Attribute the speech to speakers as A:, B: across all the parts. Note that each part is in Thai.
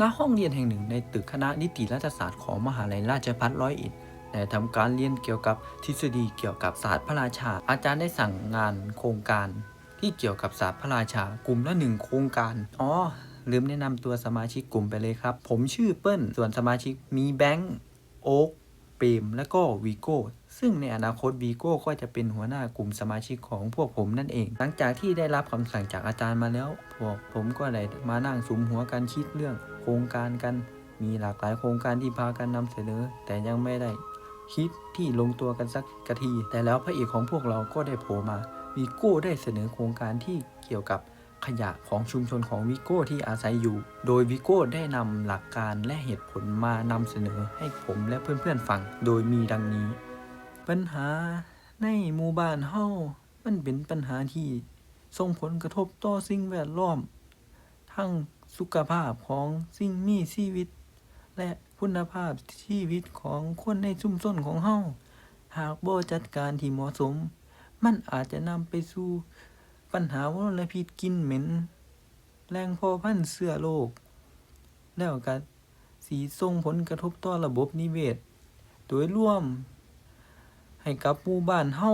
A: ณห้องเรียนแห่งหนึ่งในตึกคณะนิติรัฐศาสตร์ของมหาลัยราชภัฏร้อยเอ็ดได้ทำการเรียนเกี่ยวกับทฤษฎีเกี่ยวกับศาสตร์พระราชา อาจารย์ได้สั่งงานโครงการ ที่เกี่ยวกับศาสตร์พระราชากลุ่มละหนึ่งโครงการอ๋อลืมแนะนำตัวสมาชิกกลุ่มไปเลยครับ ผมชื่อเปิ้ลส่วนสมาชิกมีแบงค์โอ๊ก เปรมและก็วีโก้ซึ่งในอนาคตวีโก้ก็จะเป็นหัวหน้ากลุ่มสมาชิกของพวกผมนั่นเอง หลังจากที่ได้รับคำสั่งจากอาจารย์มาแล้วพวกผมก็เลยมานั่งสุมหัวกันคิดเรื่อง โครงการกัน มีหลากหลายโครงการที่พากันนำเสนอ แต่ยังไม่ได้ คิดที่ลงตัวกันสักกะที แต่แล้วพระเอกของพวกเราก็ได้โผล่มาวีโก้ได้เสนอโครงการที่เกี่ยวกับ ขยะของชุมชนของวิโก้ที่อาศัยอยู่ โดยวิโก้ได้นำหลักการและเหตุผลมานำเสนอให้ผมและเพื่อนๆฟัง โดยมีดังนี้ ปัญหาในหมู่บ้านเฮามันเป็นปัญหาที่ส่งผลกระทบต่อสิ่งแวดล้อม ทั้งสุขภาพของสิ่งมีชีวิต และคุณภาพชีวิตของคนในชุมชนของเฮาหากบ่จัดการที่เหมาะสม มันอาจจะนำไปสู่ ปัญหามลพิษกินเหม็น แรงพอพันเสื้อโลก แล้วก็สีส่งผลกระทบต่อระบบนิเวศ โดยรวม ให้กับหมู่บ้านเฮา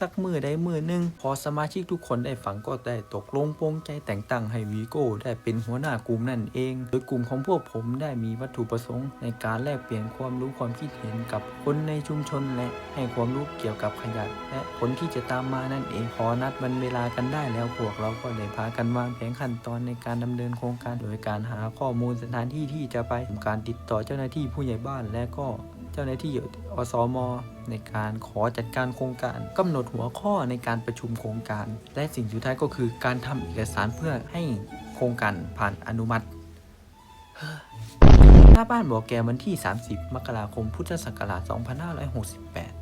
A: สักมือใดมือหนึ่งพอสมาชิกทุกคนได้ฟังก็ได้ตกลงปรงใจแต่งตั้งให้วีโก้ได้เป็นหัวหน้ากลุ่มนั่นเอง โดยกลุ่มของพวกผมได้มีวัตถุประสงค์ ในการแลกเปลี่ยนความรู้ความคิดเห็นกับคนในชุมชนและให้ความรู้เกี่ยวกับขยะและผลที่จะตามมานั่นเอง พอนัดวันเวลากันได้แล้วพวกเราก็ได้พากันวางแผนขั้นตอนในการดำเนินโครงการโดยการหาข้อมูลสถานที่ที่จะไปการติดต่อเจ้าหน้าที่ผู้ใหญ่บ้านและก็ เจ้าหน้าที่อสมในการขอจัดการโครงการกำหนดหัวข้อในการประชุมโครงการ และสิ่งสุดท้ายก็คือการทำเอกสารเพื่อให้โครงการผ่านอนุมัติหน้าบ้านบอกแกวันที่ 30 มกราคม พุทธศักราช 2568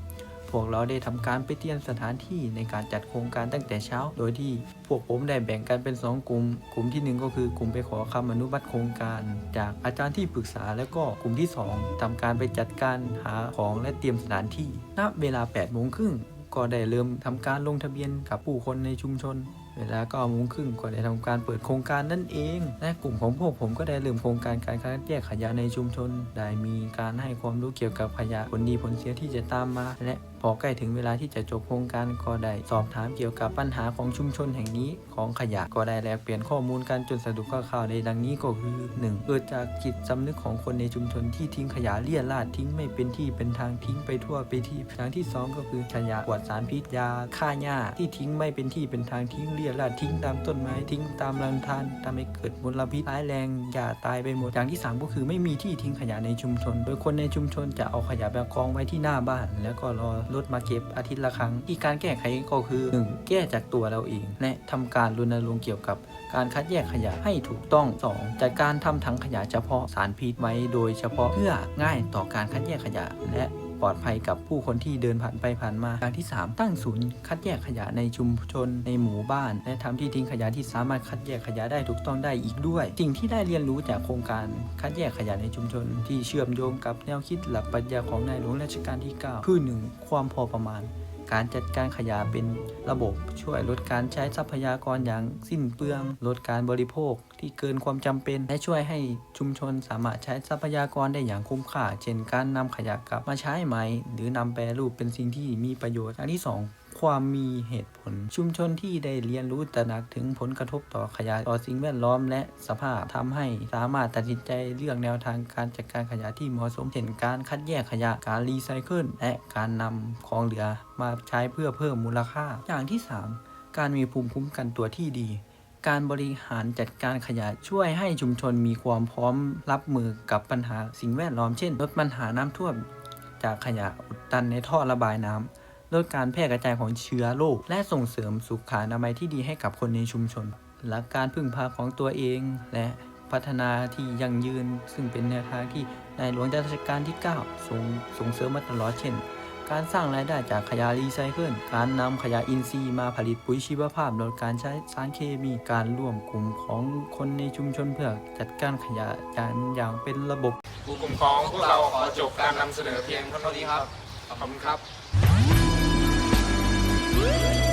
A: พวกเราได้ทำการไปเตรียมสถานที่ในการจัดโครงการตั้งแต่เช้า โดยที่พวกผมได้แบ่งกันเป็น 2 กลุ่ม กลุ่มที่ 1 ก็คือกลุ่มไปขอคำอนุมัติโครงการ จากอาจารย์ที่ปรึกษาแล้วก็กลุ่มที่ 2ทำการไปจัดการหาของและเตรียมสถานที่ณเวลา8โมงครึ่งก็ได้เริ่มทำการลงทะเบียนกับผู้คนในชุมชน เวลาก็โมงครึ่งก็ได้ทำการเปิดโครงการนั่นเองและกลุ่มของพวกผมก็ได้เริ่มโครงการการคัดแยกขยะในชุมชน ได้มีการให้ความรู้เกี่ยวกับขยะผลดีผลเสียที่จะตามมา และพอใกล้ถึงเวลาที่จะจบโครงการก็ได้สอบถามเกี่ยวกับปัญหาของชุมชนแห่งนี้ของขยะก็ได้แลกเปลี่ยนข้อมูลกันจนสรุปข่าวในดังนี้ก็คือ 1. เกิดจากจิตสำนึกของคนในชุมชนที่ทิ้งขยะเลี่ยราดทิ้งไม่เป็นที่เป็นทางทิ้งไปทั่วไปที่อย่างที่สองก็คือขยะขวดสารพิษยาฆ่าหญ้าที่ทิ้งไม่เป็นที่เป็นทางทิ้งเลี่ยราดทิ้งตามต้นไม้ทิ้งตามลำธารทำให้เกิดมลพิษร้ายแรงหญ้าตายไปหมดอย่างที่สามก็คือไม่มีที่ทิ้งขยะในชุมชน โดยคนในชุมชนจะเอาขยะไปกองไว้ที่หน้าบ้าน แล้วก็รอรถมาเก็บอาทิตย์ละครั้งที่การแก้ไขก็คือ 1. แก้จากตัวเราเอง และทำการรณรงค์เกี่ยวกับการคัดแยกขยะให้ถูกต้อง 2. จัดการทำถังขยะเฉพาะสารพิษไว้โดยเฉพาะเพื่อง่ายต่อการคัดแยกขยะและ ปลอดภัยกับผู้คนที่เดินผ่านไปผ่านมาอย่างที่ 3 ตั้งศูนย์คัดแยกขยะในชุมชนในหมู่บ้าน และทำที่ทิ้งขยะที่สามารถคัดแยกขยะได้ถูกต้องได้อีกด้วย สิ่งที่ได้เรียนรู้จากโครงการคัดแยกขยะในชุมชน ที่เชื่อมโยงกับแนวคิดหลักปรัชญาของในหลวงรัชกาลที่ 9 คือ 1. ความพอประมาณ การจัดการขยะเป็นระบบ ช่วยลดการใช้ทรัพยากรอย่างสิ้นเปลือง ลดการบริโภคที่เกินความจำเป็น และช่วยให้ชุมชนสามารถใช้ทรัพยากรได้อย่างคุ้มค่า เช่นการนำขยะกลับมาใช้ใหม่ หรือนำแปรรูปเป็นสิ่งที่มีประโยชน์อันที่สอง ความมีเหตุผล ชุมชนที่ได้เรียนรู้ตระหนักถึงผลกระทบต่อขยะต่อสิ่งแวดล้อมและสภาพทำให้สามารถตัดสินใจเลือกแนวทางการจัดการขยะที่เหมาะสมเช่นการคัดแยกขยะการรีไซเคิลและการนำของเหลือมาใช้เพื่อเพิ่มมูลค่า อย่างที่ 3 การมีภูมิคุ้มกันตัวที่ดีการบริหารจัดการขยะช่วยให้ชุมชนมีความพร้อมรับมือกับปัญหาสิ่งแวดล้อมเช่นลดปัญหาน้ำท่วม จากขยะอุดตันในท่อระบายน้ำ ลดการแพร่กระจายของเชื้อโรคและส่งเสริมสุขอนามัยที่ดีให้กับคนในชุมชน หลักการพึ่งพาของตัวเอง และพัฒนาที่ยั่งยืน ซึ่งเป็นแนวทางที่ในหลวงรัชกาลที่9ส่งส่งเสริมมาตลอดเช่น การสร้างรายได้จากขยะรีไซเคิลการนำขยะอินทรีย์มาผลิตปุ๋ยชีวภาพลดการใช้สารเคมีการร่วมกลุ่มของคนในชุมชนเพื่อจัดการขยะอย่างอย่างเป็นระบบ
B: ผู้กลุ่มของพวกเราขอจบการนำเสนอเพียงเท่านี้ครับขอบคุณครับ
C: Woo!